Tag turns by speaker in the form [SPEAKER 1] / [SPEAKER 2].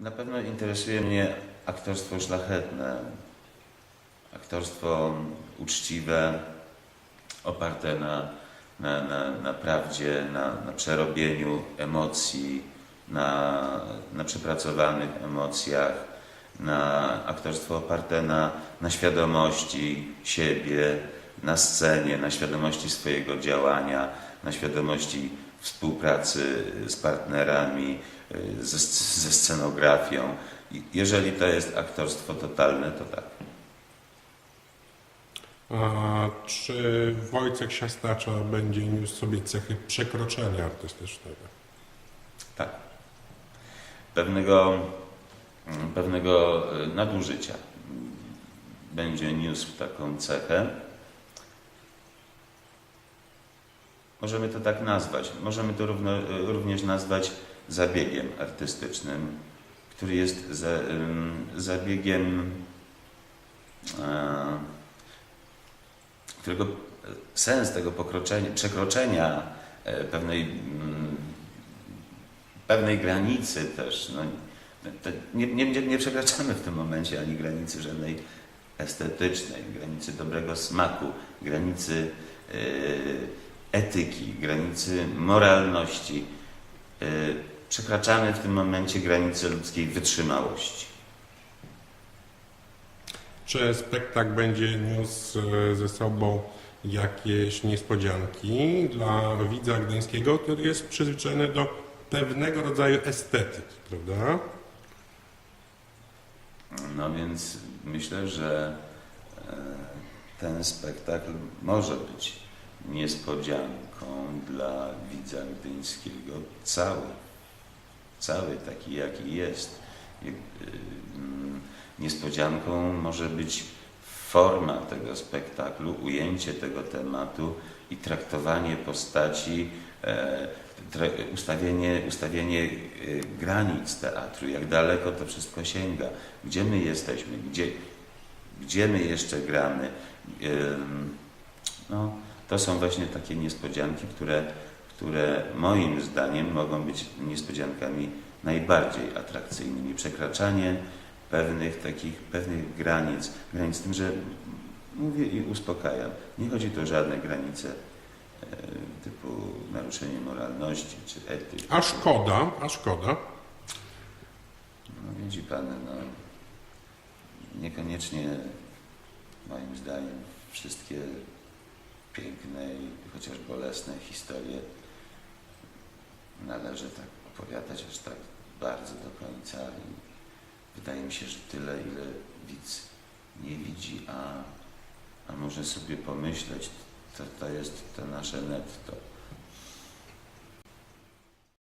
[SPEAKER 1] Na pewno interesuje mnie aktorstwo szlachetne, aktorstwo uczciwe, oparte na, na, na, na prawdzie, na, na przerobieniu emocji, na, na przepracowanych emocjach, na aktorstwo oparte na, na świadomości siebie, na scenie, na świadomości swojego działania, na świadomości współpracy z partnerami, y, ze, ze scenografią. Jeżeli to jest aktorstwo totalne, to tak.
[SPEAKER 2] A czy Wojciech Siastacza będzie niósł sobie cechy przekroczenia artystycznego?
[SPEAKER 1] Tak. Pewnego, mm, pewnego y, nadużycia będzie niósł taką cechę. Możemy to tak nazwać. Możemy to równo, y, również nazwać zabiegiem artystycznym, który jest za, zabiegiem, e, którego sens tego przekroczenia e, pewnej mm, pewnej granicy też. No, nie, nie, nie- przekraczamy w tym momencie ani granicy żadnej estetycznej, granicy dobrego smaku, granicy e, etyki, granicy moralności. E, przekraczamy w tym momencie granice ludzkiej wytrzymałości.
[SPEAKER 2] Czy spektakl będzie niósł e, ze sobą jakieś niespodzianki dla widza gdańskiego, który jest przyzwyczajony do pewnego rodzaju estetyki, prawda?
[SPEAKER 1] No więc myślę, że e, ten spektakl może być niespodzianką dla widza gdyńskiego cały, cały taki jaki jest. Y, mm, Niespodzianką może być forma tego spektaklu, ujęcie tego tematu i traktowanie postaci, e, ustawienie, ustawienie e, granic teatru, jak daleko to wszystko sięga, gdzie my jesteśmy, gdzie, gdzie my jeszcze gramy. No, to są właśnie takie niespodzianki, które, które moim zdaniem mogą być niespodziankami najbardziej atrakcyjnymi. Przekraczanie pewnych takich, pewnych granic, granic z tym, że mówię i uspokajam. Nie chodzi tu o żadne granice e, typu naruszenie moralności czy etyki.
[SPEAKER 2] A szkoda, a szkoda.
[SPEAKER 1] No widzi Pan, no, niekoniecznie moim zdaniem wszystkie piękne i chociaż bolesne historie należy tak opowiadać aż tak bardzo do końca. I wydaje mi się, że tyle, ile widz nie widzi, a, a może sobie pomyśleć, to, to jest to nasze netto.